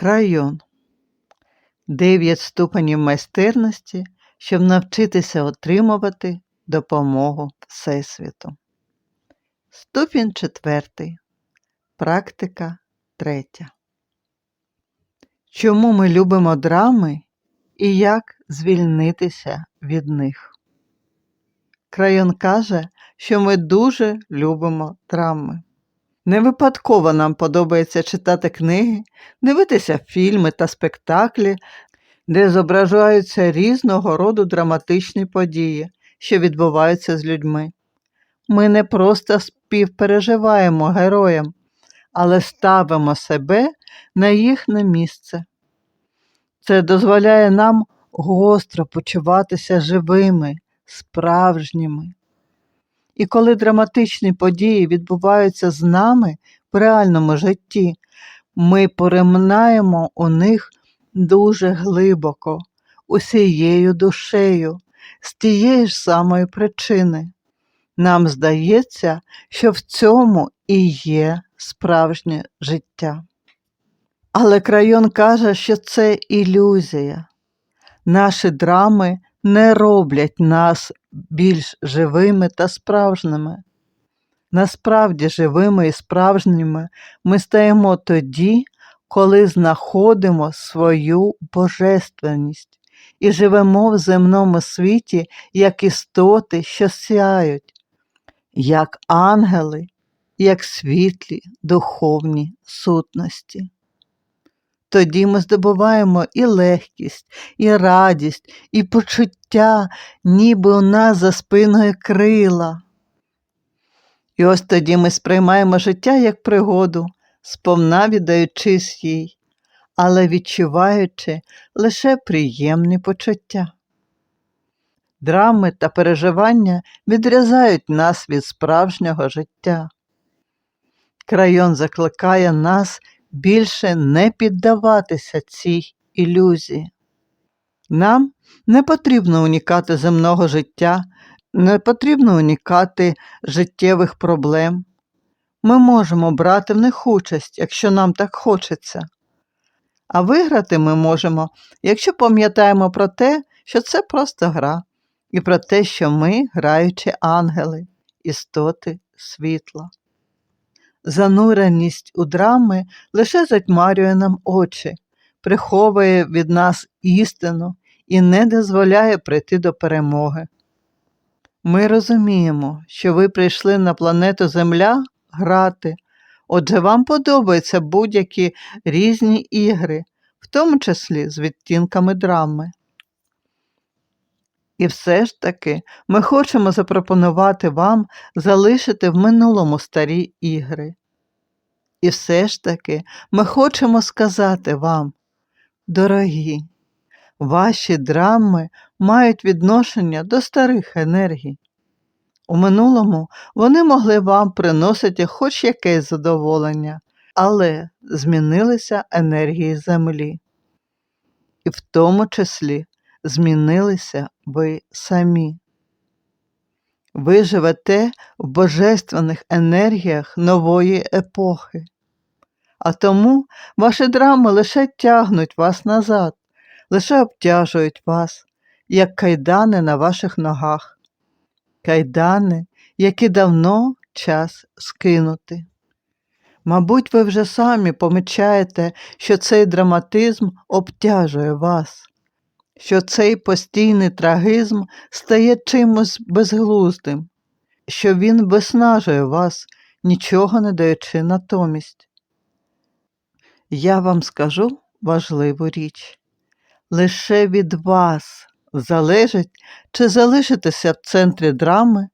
Крайон. Дев'ять ступенів майстерності, щоб навчитися отримувати допомогу Всесвіту. Ступінь четвертий. Практика третя. Чому ми любимо драми і як звільнитися від них? Крайон каже, що ми дуже любимо драми. Не випадково нам подобається читати книги, дивитися фільми та спектаклі, де зображаються різного роду драматичні події, що відбуваються з людьми. Ми не просто співпереживаємо героям, але ставимо себе на їхнє місце. Це дозволяє нам гостро почуватися живими, справжніми. І коли драматичні події відбуваються з нами в реальному житті, ми поримнаємо у них дуже глибоко, усією душею, з тієї ж самої причини. Нам здається, що в цьому і є справжнє життя. Але крайон каже, що це ілюзія. Наші драми не роблять нас більш живими та справжніми. Насправді живими і справжніми ми стаємо тоді, коли знаходимо свою божественність і живемо в земному світі як істоти, що сяють, як ангели, як світлі духовні сутності. Тоді ми здобуваємо і легкість, і радість, і почуття, ніби у нас за спиною крила. І ось тоді ми сприймаємо життя як пригоду, сповна віддаючись їй, але відчуваючи лише приємні почуття. Драми та переживання відрізають нас від справжнього життя. Крайон закликає нас більше не піддаватися цій ілюзії. Нам не потрібно унікати земного життя, не потрібно унікати життєвих проблем. Ми можемо брати в них участь, якщо нам так хочеться. А виграти ми можемо, якщо пам'ятаємо про те, що це просто гра, і про те, що ми граючі ангели, істоти світла. Зануреність у драми лише затьмарює нам очі, приховує від нас істину і не дозволяє прийти до перемоги. Ми розуміємо, що ви прийшли на планету Земля грати, отже вам подобаються будь-які різні ігри, в тому числі з відтінками драми. І все ж таки ми хочемо запропонувати вам залишити в минулому старі ігри. І все ж таки ми хочемо сказати вам, дорогі, ваші драми мають відношення до старих енергій. У минулому вони могли вам приносити хоч якесь задоволення, але змінилися енергії Землі. І в тому числі змінилися ви самі. Ви живете в божественних енергіях нової епохи, а тому ваші драми лише тягнуть вас назад, лише обтяжують вас, як кайдани на ваших ногах, кайдани, які давно час скинути. Мабуть, ви вже самі помічаєте, що цей драматизм обтяжує вас що цей постійний трагізм стає чимось безглуздим, що він виснажує вас, нічого не даючи натомість. Я вам скажу важливу річ лише від вас залежить, чи залишитися в центрі драми,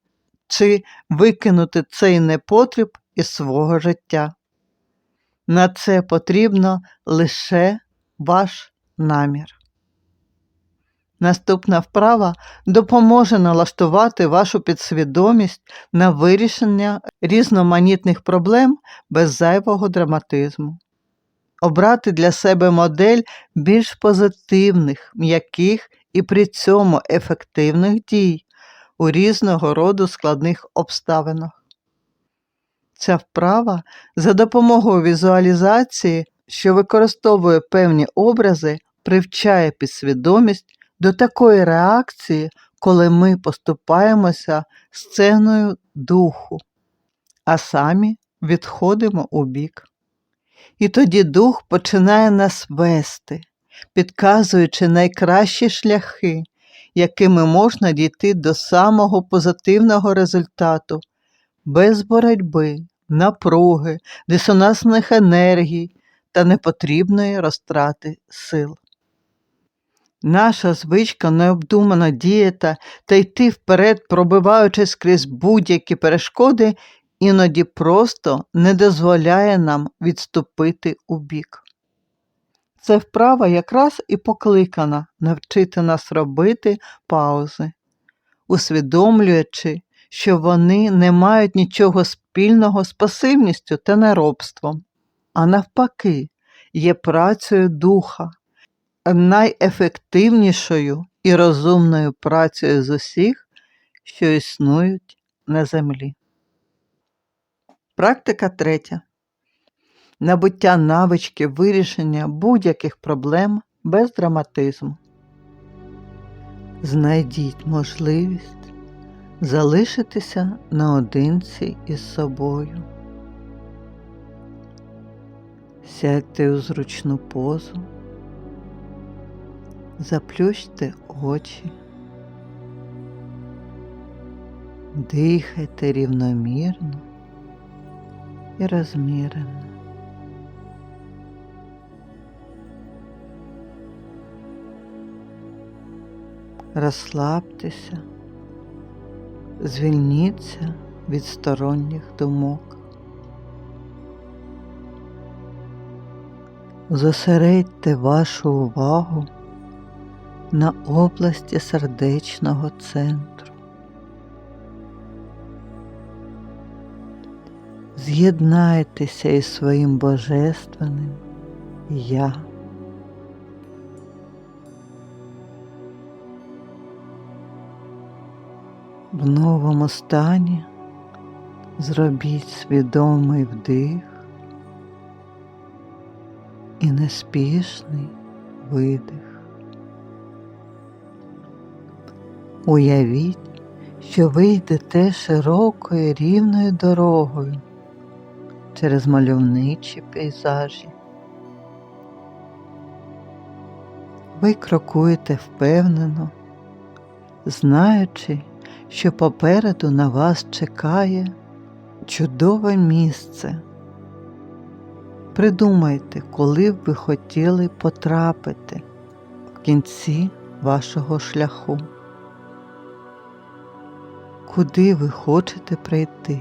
чи викинути цей непотріб із свого життя. На це потрібно лише ваш намір. Наступна вправа допоможе налаштувати вашу підсвідомість на вирішення різноманітних проблем без зайвого драматизму. Обрати для себе модель більш позитивних, м'яких і при цьому ефективних дій у різного роду складних обставинах. Ця вправа за допомогою візуалізації що використовує певні образи, привчає підсвідомість до такої реакції, коли ми поступаємося сценою духу, а самі відходимо у бік. І тоді дух починає нас вести, підказуючи найкращі шляхи, якими можна дійти до самого позитивного результату, без боротьби, напруги, дисонансних енергій та непотрібної розтрати сил. Наша звичка необдумана діяти та йти вперед, пробиваючись крізь будь-які перешкоди, іноді просто не дозволяє нам відступити у бік. Це вправа якраз і покликана навчити нас робити паузи, усвідомлюючи, що вони не мають нічого спільного з пасивністю та неробством, а навпаки, є працею духа, найефективнішою і розумною працею з усіх, що існують на землі. Практика третя. Набуття навички вирішення будь-яких проблем без драматизму. Знайдіть можливість залишитися наодинці із собою. Сядьте у зручну позу, заплющте очі, дихайте рівномірно і розмірено. Розслабтеся, звільніться від сторонніх думок. Зосередьте вашу увагу на області сердечного центру. З'єднайтеся із своїм божественним Я. В новому стані зробіть свідомий вдих і неспішний видих. Уявіть, що ви йдете широкою рівною дорогою через мальовничі пейзажі. Ви крокуєте впевнено, знаючи, що попереду на вас чекає чудове місце. Придумайте, коли б ви хотіли потрапити в кінці вашого шляху. Куди ви хочете прийти?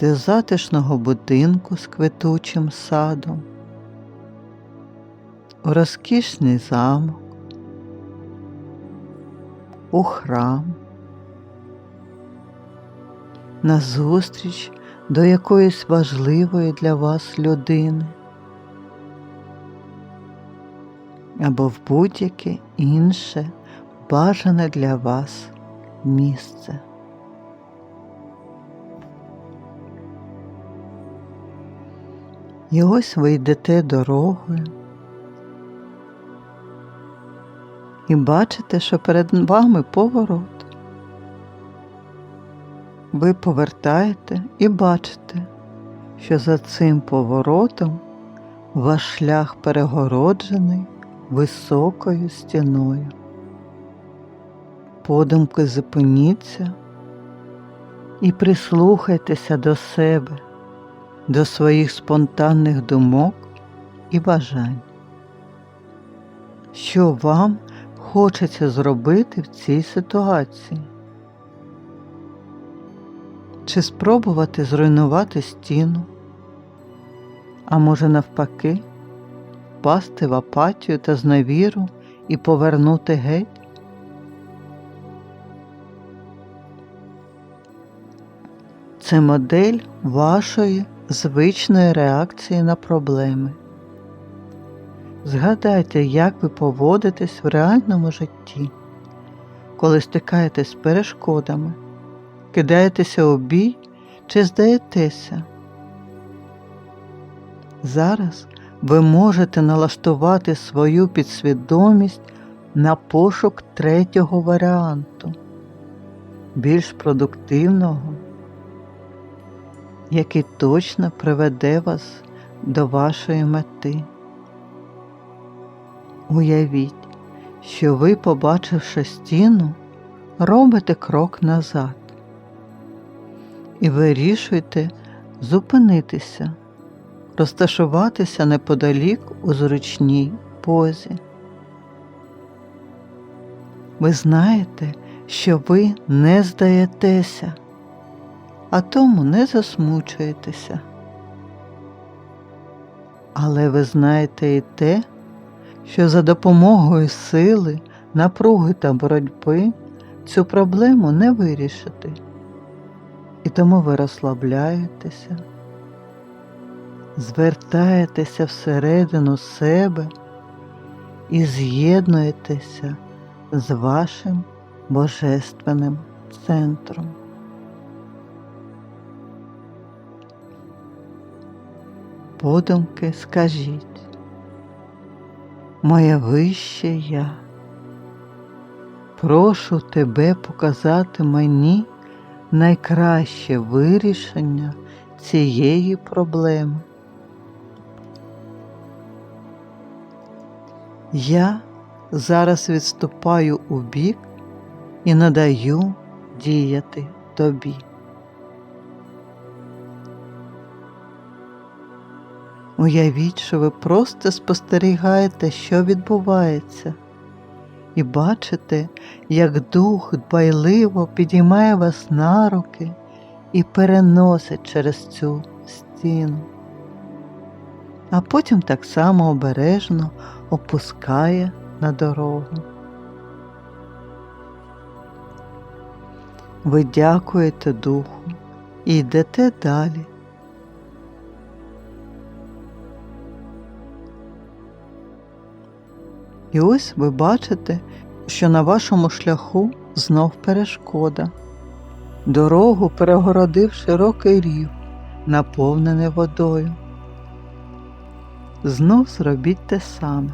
До затишного будинку з квитучим садом, у розкішний замок, у храм, на зустріч до якоїсь важливої для вас людини? Або в будь-яке інше бажане для вас місце. І ось ви йдете дорогою і бачите, що перед вами поворот. Ви повертаєте і бачите, що за цим поворотом ваш шлях перегороджений високою стіною. Подумки зупиніться і прислухайтеся до себе, до своїх спонтанних думок і бажань. Що вам хочеться зробити в цій ситуації? Чи спробувати зруйнувати стіну, а може навпаки, впасти в апатію та зневіру і повернути геть? Це модель вашої звичної реакції на проблеми. Згадайте, як ви поводитесь в реальному житті, коли стикаєтесь з перешкодами, кидаєтеся у бій чи здаєтеся. Зараз ви можете налаштувати свою підсвідомість на пошук третього варіанту, більш продуктивного, який точно приведе вас до вашої мети. Уявіть, що ви, побачивши стіну, робите крок назад і вирішуєте зупинитися, розташуватися неподалік у зручній позі. Ви знаєте, що ви не здаєтеся, а тому не засмучуєтеся. Але ви знаєте і те, що за допомогою сили, напруги та боротьби цю проблему не вирішити. І тому ви розслабляєтеся, звертаєтеся всередину себе і з'єднуєтеся з вашим божественним центром. Подумки скажіть, моє вище я, прошу тебе показати мені найкраще вирішення цієї проблеми. Я зараз відступаю у бік і надаю діяти тобі. Уявіть, що ви просто спостерігаєте, що відбувається, і бачите, як дух дбайливо підіймає вас на руки і переносить через цю стіну, а потім так само обережно опускає на дорогу. Ви дякуєте духу і йдете далі. І ось ви бачите, що на вашому шляху знов перешкода. Дорогу перегородив широкий рів, наповнений водою. Знов зробіть те саме.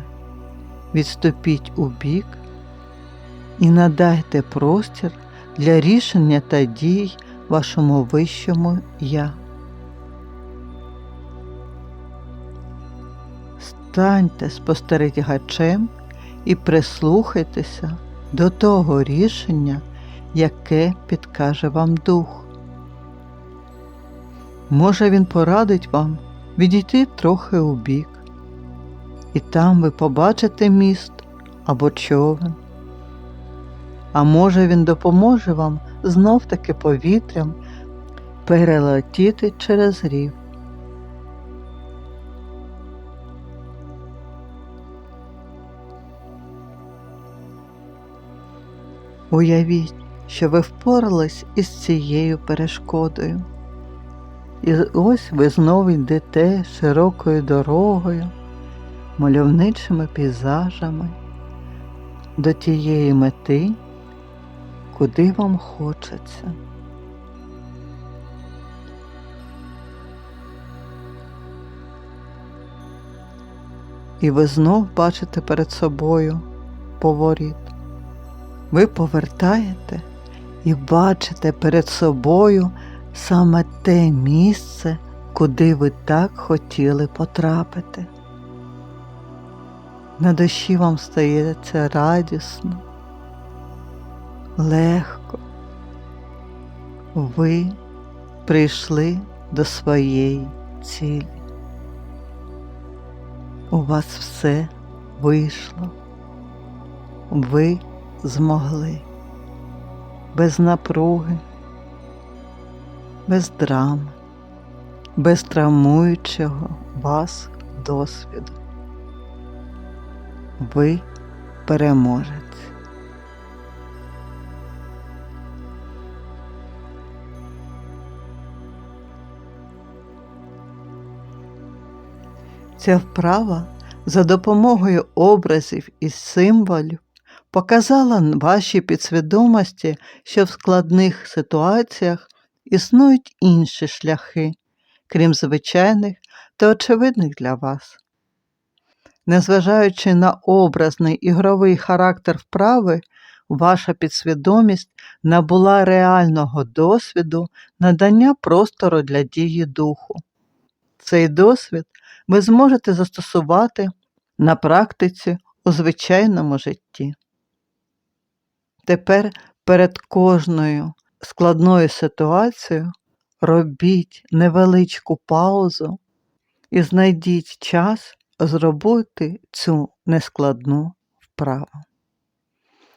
Відступіть у бік і надайте простір для рішення та дій вашому вищому я. Станьте спостерігачем і прислухайтеся до того рішення, яке підкаже вам дух. Може, він порадить вам відійти трохи у бік, і там ви побачите міст або човен. А може він допоможе вам знов таки повітрям перелетіти через рів. Уявіть, що ви впорались із цією перешкодою. І ось ви знову йдете широкою дорогою, мальовничими пейзажами до тієї мети, куди вам хочеться. І ви знов бачите перед собою поворіт. Ви повертаєте і бачите перед собою саме те місце, куди ви так хотіли потрапити. На душі вам стається радісно, легко. Ви прийшли до своєї цілі. У вас все вийшло. Ви змогли без напруги, без драми, без травмуючого вас досвіду. Ви переможець. Ця вправа за допомогою образів і символів показала вашій підсвідомості, що в складних ситуаціях існують інші шляхи, крім звичайних та очевидних для вас. Незважаючи на образний ігровий характер вправи, ваша підсвідомість набула реального досвіду надання простору для дії духу. Цей досвід ви зможете застосувати на практиці у звичайному житті. Тепер перед кожною складною ситуацією робіть невеличку паузу і знайдіть час зробити цю нескладну вправу.